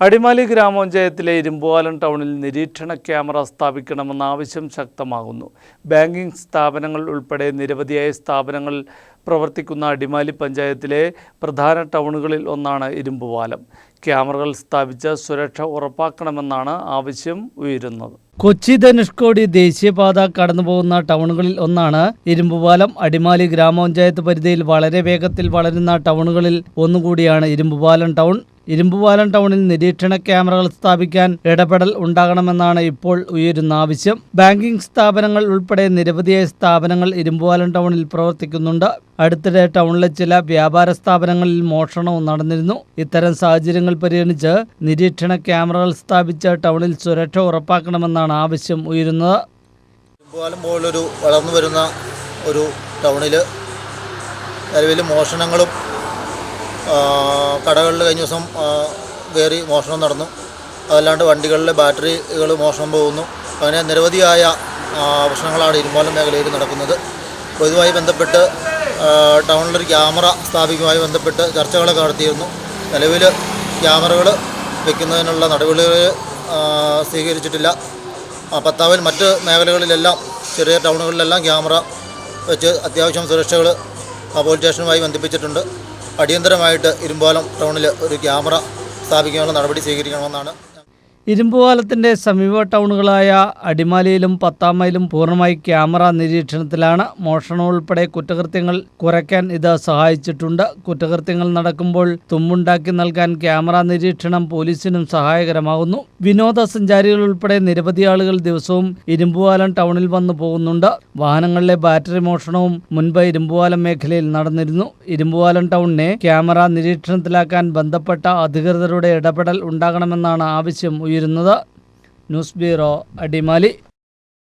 അടിമാലി ഗ്രാമപഞ്ചായത്തിലെ ഇരുമ്പുവാലം ടൗണിൽ നിരീക്ഷണ ക്യാമറ സ്ഥാപിക്കണമെന്ന ആവശ്യം ശക്തമാകുന്നു. ബാങ്കിംഗ് സ്ഥാപനങ്ങൾ ഉൾപ്പെടെ നിരവധിയായ സ്ഥാപനങ്ങൾ പ്രവർത്തിക്കുന്ന അടിമാലി പഞ്ചായത്തിലെ പ്രധാന ടൗണുകളിൽ ഒന്നാണ് ഇരുമ്പുവാലം. ക്യാമറകൾ സ്ഥാപിച്ച സുരക്ഷ ഉറപ്പാക്കണമെന്നാണ് ആവശ്യം ഉയരുന്നത്. കൊച്ചി ധനുഷ്കോടി ദേശീയപാത കടന്നുപോകുന്ന ടൗണുകളിൽ ഒന്നാണ് ഇരുമ്പുപാലം അടിമാലി ഗ്രാമപഞ്ചായത്ത് പരിധിയിൽ വളരെ വേഗത്തിൽ വളരുന്ന ടൗണുകളിൽ ഒന്നുകൂടിയാണ് ഇരുമ്പുപാലം ടൗൺ. ഇരുമ്പുപാലം ടൗണിൽ നിരീക്ഷണ ക്യാമറകൾ സ്ഥാപിക്കാൻ ഇടപെടൽ ഉണ്ടാകണമെന്നാണ് ഇപ്പോൾ ഉയരുന്ന ആവശ്യം. ബാങ്കിംഗ് സ്ഥാപനങ്ങൾ ഉൾപ്പെടെ നിരവധിയായ സ്ഥാപനങ്ങൾ ഇരുമ്പുപാലം ടൗണിൽ പ്രവർത്തിക്കുന്നുണ്ട്. അടുത്തിടെ ടൗണിലെ ചില വ്യാപാര സ്ഥാപനങ്ങളിൽ മോഷണവും നടന്നിരുന്നു. ഇത്തരം സാഹചര്യങ്ങൾ പരിഗണിച്ച് നിരീക്ഷണ ക്യാമറകൾ സ്ഥാപിച്ച് ടൗണിൽ സുരക്ഷ ഉറപ്പാക്കണമെന്നാണ് ആവശ്യം ഉയരുന്നത്. പാലം പോലൊരു വളർന്നു വരുന്ന ഒരു ടൗണിൽ നിലവിൽ മോഷണങ്ങളും കടകളിൽ കഴിഞ്ഞ ദിവസം കയറി മോഷണം നടന്നു. അതല്ലാണ്ട് വണ്ടികളിലെ ബാറ്ററികൾ മോഷണം പോകുന്നു. അങ്ങനെ നിരവധിയായ പ്രശ്നങ്ങളാണ് ഇരുമ്പോലം മേഖലയിൽ നടക്കുന്നത്. ഇതുമായി ബന്ധപ്പെട്ട് ടൗണിലൊരു ക്യാമറ സ്ഥാപിക്കുമായി ബന്ധപ്പെട്ട് ചർച്ചകളൊക്കെ നടത്തിയിരുന്നു. നിലവിൽ ക്യാമറകൾ വെക്കുന്നതിനുള്ള നടപടികൾ സ്വീകരിച്ചിട്ടില്ല. പത്താവിൽ മറ്റ് മേഖലകളിലെല്ലാം ചെറിയ ടൗണുകളിലെല്ലാം ക്യാമറ വെച്ച് അത്യാവശ്യം സുരക്ഷകൾ പോലീസ് സ്റ്റേഷനുമായി ബന്ധിപ്പിച്ചിട്ടുണ്ട്. അടിയന്തരമായിട്ട് ഇരുമ്പാലം ടൗണിൽ ഒരു ക്യാമറ സ്ഥാപിക്കാനുള്ള നടപടി സ്വീകരിക്കണമെന്നാണ് ഇരുമ്പുപാലത്തിന്റെ സമീപ ടൗണുകളായ അടിമാലിയിലും പത്താമയിലും പൂർണമായി ക്യാമറ നിരീക്ഷണത്തിലാണ് മോഷണം ഉൾപ്പെടെ കുറ്റകൃത്യങ്ങൾ കുറയ്ക്കാൻ ഇത് സഹായിച്ചിട്ടുണ്ട്. കുറ്റകൃത്യങ്ങൾ നടക്കുമ്പോൾ തുമ്പുണ്ടാക്കി നൽകാൻ ക്യാമറ നിരീക്ഷണം പോലീസിനും സഹായകരമാകുന്നു. വിനോദസഞ്ചാരികൾ ഉൾപ്പെടെ നിരവധി ആളുകൾ ദിവസവും ഇരുമ്പുപാലം ടൗണിൽ വന്നു പോകുന്നുണ്ട്. വാഹനങ്ങളിലെ ബാറ്ററി മോഷണവും മുൻപ് ഇരുമ്പുപാലം മേഖലയിൽ നടന്നിരുന്നു. ഇരുമ്പുപാലം ടൗണിനെ ക്യാമറ നിരീക്ഷണത്തിലാക്കാൻ ബന്ധപ്പെട്ട അധികൃതരുടെ ഇടപെടൽ ഉണ്ടാകണമെന്നാണ് ആവശ്യം ഉയരുന്നത്. News bureau Adimali